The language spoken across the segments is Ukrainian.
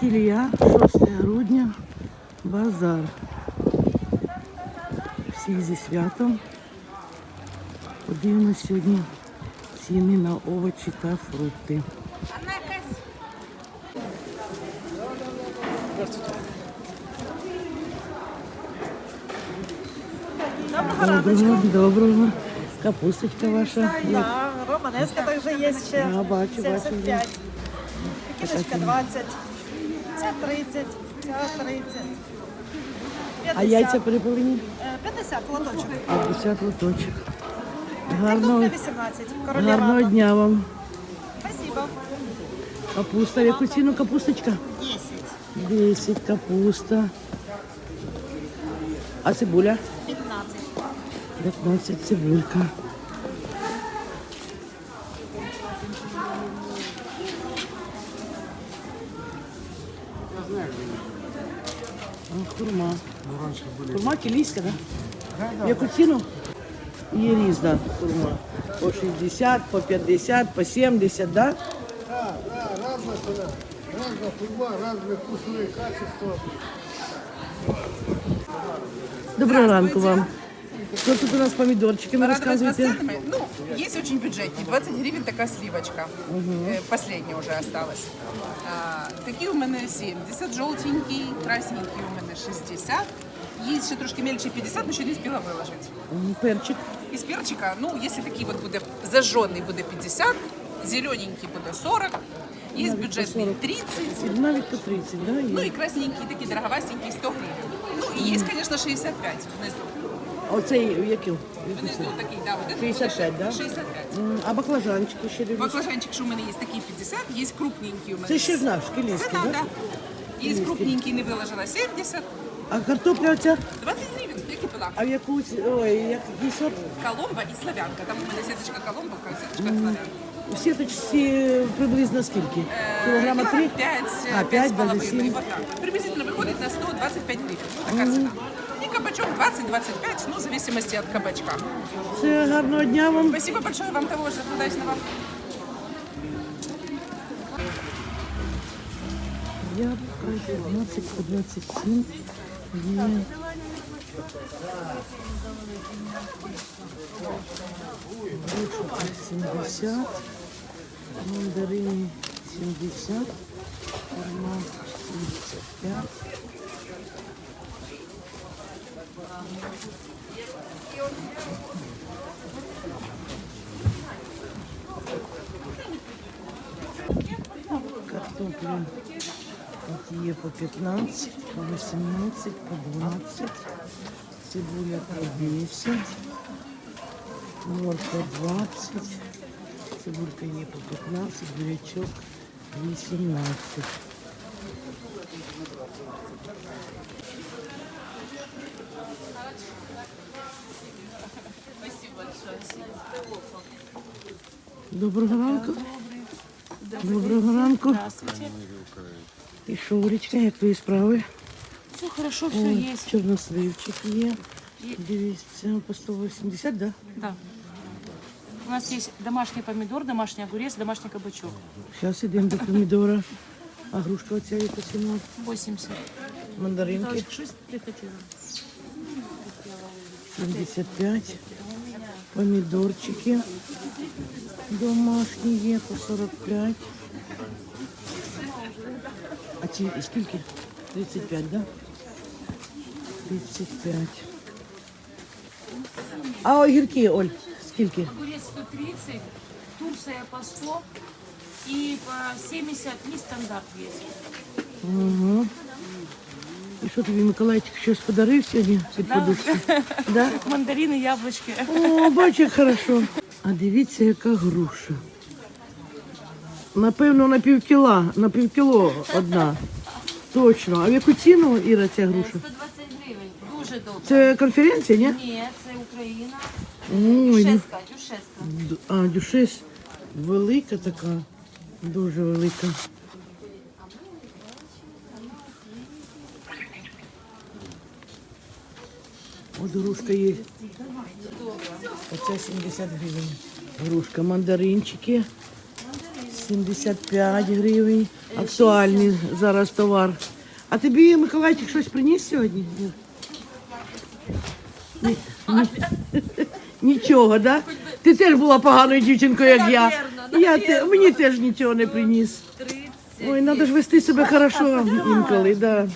Кілія, 6 грудня, базар. Всіх зі святом. Подивимось сьогодні ціни на овочі та фрукти. Доброго, доброго. Капусточка ваша. є? Да, романеска также есть ще. А, бачу, бачу, 75. 20. Ця 30. Ця 30. 50. А яйця переповнені? Е, 50 лоточок. 50 лоточок. Гарного, 18. гарного дня вам. Спасибо. Капуста, в яку ціну капусточка? 10. 10 капуста. А цибуля? 15. 15 цибулька. Хурма кілійська, да? В яку ціну? Є різна хурма. По 60, по 50, по 70, да? Да, да, разная цена. Разная фурма, разные вкусовые качества. Доброго ранку вам. Що тут у нас помідорчики, ви Порадовать вас розказуєте? ценами? Ну, есть очень бюджетные. 20 гривен такая сливочка. Э, Последняя уже осталась. А, Такие у меня 70, желтенький, красненький у меня 60. Есть ще трошки мельче 50, но ще не успела выложить. М, Перчик. Из перчика, ну, если такие вот буде зажженный буде 50, зелененький буде 40, есть бюджетный 30, Навіть по 30, да? ну Є. и красненький, такие дороговастенькие 100 гривен. Ну, и есть, конечно, 65 внизу. А Оцей який? Внизу такий, да, вот это 65, да? 65. М, А баклажанчики ще дивлюсь. Баклажанчик, що у мене є такий 50, є крупненький у мене. Це ще ж наш, Це кілійський, да, да? да. Є крупненький, не виложила 70, А картопля оця? 20 гривень, як і була. А в яку, ці- ой, який сорт? Коломба і славянка. Там у мене сіточка коломба, сіточка славянка. У сіточці приблизно скільки? Кілограма три? 5, А, 5, 5,5. даже 7. Вот так. Приблизительно виходить на 125 гривень. Ну, така ціна. І кабачок 20-25, ну, в зависимости от кабачка. Це гарного дня вам. Спасибо большое вам того же. Удачного. Яблука 15 по 27. Є. Грушка 70. Мандарини 70. Форма 75. Картопля От є по 15, по 18, по 20, цибуля по 10, морква 20, цибулька є по 15, бурячок 18. Доброго ранку. Доброго ранку. І Шуречка, як твої справи? Все хорошо, все О, есть. Чорносливчик є. Дивіться, по 180, да? Да. У нас есть домашний помидор, домашний огурец, домашний кабачок. Зараз йдемо до помідора. А грушка оця яка ціна? 80. Мандаринки Галочка, что ты хотела? 75. Помідорчики домашні є по 45. Ці скільки? 35, да? 35. А огірки, Оль, скільки? Огурец 130, Турция по 100 и по 70 нестандарт есть. Угу. І що тобі Миколайчик щось подарив сьогодні під подушку? Да? Мандарины, яблочки. О, бачу, як хорошо. А дивіться, яка груша. Напевно, на півкіла, на півкіло одна. Точно. А в яку ціну Іра ця груша? 120 гривень. Дуже добре. Це конференція, ні? Ні, це Україна. Ой, ну, Дюшеска, дюшеска. д- а, дюшес велика така, дуже велика. От грушка є. Оце 70 гривень. Грушка, мандаринчики 75 гривень. Актуальний зараз товар. А тобі Миколайчик щось приніс сьогодні? Ні. Ні- ні- Нічого, да? Ти теж була поганою дівчинкою, як я. Я те, мені теж нічого не приніс. Ой, треба ж вести себе хорошо інколи, да.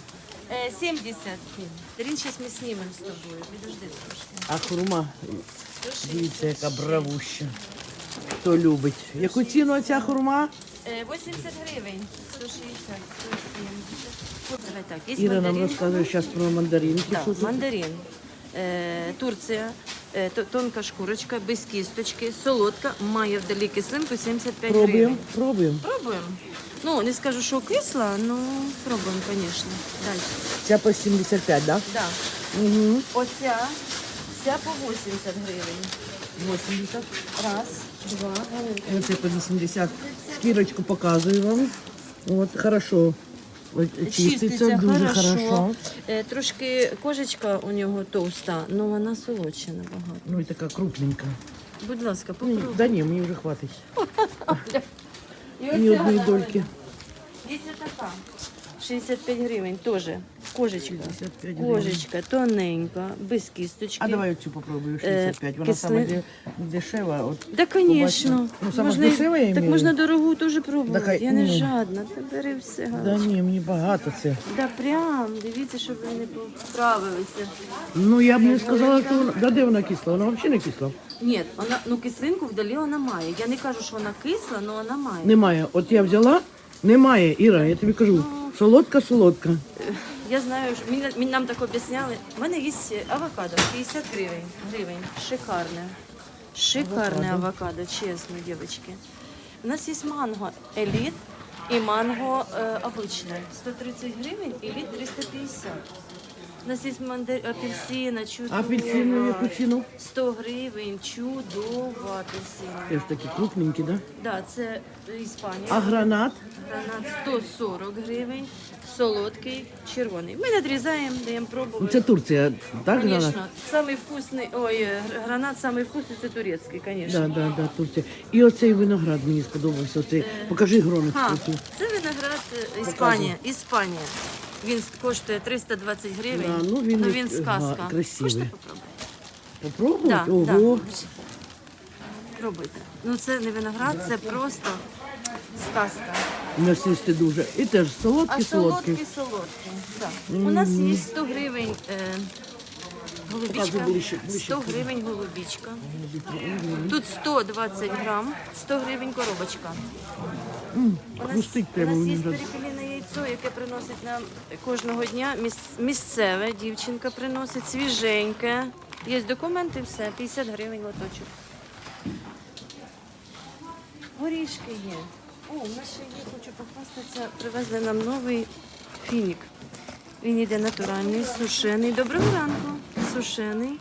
Е, 70. Дарин, зараз ми знімемо з тобою. Підожди трошки. А хурма, дивіться, яка бравуща. Хто любить. Яку ціну ця хурма? Е, 80 гривень. 160, 170. Так, є Іра нам мандарин. розказує зараз про мандаринки. Що тут. мандарин. Е, Турція. Е, то- тонка шкурочка, без кісточки, солодка, має вдалі кислинку 75 Пробуємо, гривень. пробуємо. Пробуємо. Ну, не скажу, що кисла, ну пробуємо, звісно. Далі. Ця по 75, так? Да. Да? Угу. Оця, вся по 80 гривень. 80. Раз, Оце по 80. Шкірочку показую вам. От, хорошо. Чиститься дуже хорошо. Е, Трошки кожечка у нього товста, але вона солодша набагато. Ну і така крупненька. Будь ласка, Ні, попробуй. Да ні, мені вже хватить. Ні одної дольки. Ця така. 65 гривень теж. Кожечка. 65 гривень. Кожечка тоненька, без кісточки. А давай оцю попробую, Е, 65. Вона кисли- саме де- дешева. От. Да, звісно. Ну, сама дешева, я так можна дорогу теж пробувати. Так, а, я не ну. жадна. Ти бери все. Да гарно. ні, мені багато це. Да прям, дивіться, щоб ви не поправилися. Ну я б не сказала, що вона. Да де вона кисла? Вона взагалі не кисла. Ні, вона, ну кислинку вдалі вона має. Я не кажу, що вона кисла, але вона має. Немає. От я взяла, немає, Іра, я тобі кажу. Солодка, солодка. Я знаю, що мені, мені нам так об'ясняли. У мене є авокадо, 50 гривень. гривень. Шикарне. Шикарне авокадо, чесно, дівчатки. У нас є манго еліт і манго е, обичне. 130 гривень, еліт 350. У нас є мандар... апельсина, чудова. Апельсину яку ціну? 100 гривень, чудова апельсина. Теж такі крупненькі, да? Да, це Іспанія. А гранат? Гранат 140 гривень, солодкий, червоний. Ми надрізаємо, даємо пробувати. Це Турція, так, гранат? Звісно, самий вкусний, ой, е, гранат самий вкусний, це турецький, звісно. Да, да, да, Турція. І оцей виноград мені сподобався. Оцей. Покажи гроночку. Ха, цю. це виноград е, Іспанія. Іспанія. Він коштує 320 гривень. Да, ну, він ну, і- він ага, сказка. красивий. Хочете попробувати? Попробувати? Да, Ого. да. Пробуйте. Ну це не виноград, це просто сказка. М'ясисти дуже. І теж А солодкі, солодкі. солодкий, солодкий. Да. У нас є 100 гривень е, голубічка. Показуй ближче, ближче. 100 гривень голубічка. Тут 120 грам, 100 гривень коробочка. У нас, хрустить у прямо нас мені є вже. Яйцо, яке приносить нам кожного дня. Місцеве дівчинка приносить, свіженьке. Є документи, все, 50 гривень лоточок. Горішки є. О, у нас ще є, хочу похвастатися, привезли нам новий фінік. Він йде натуральний, сушений. Доброго ранку. Сушений,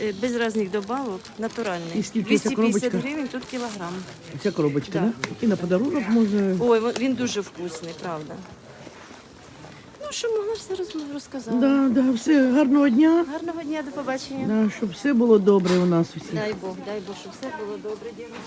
е, без різних добавок, натуральний. І скільки ця 250 коробочка? гривень, тут кілограм. Ця коробочка, Да. да? І на подарунок може. Ой, він дуже вкусний, правда. Що могла, все роз- розказала. Да, да, все, гарного дня. Гарного дня, до побачення. Да, щоб все було добре у нас усіх. Дай Бог, дай Бог, щоб все було добре, дівчата.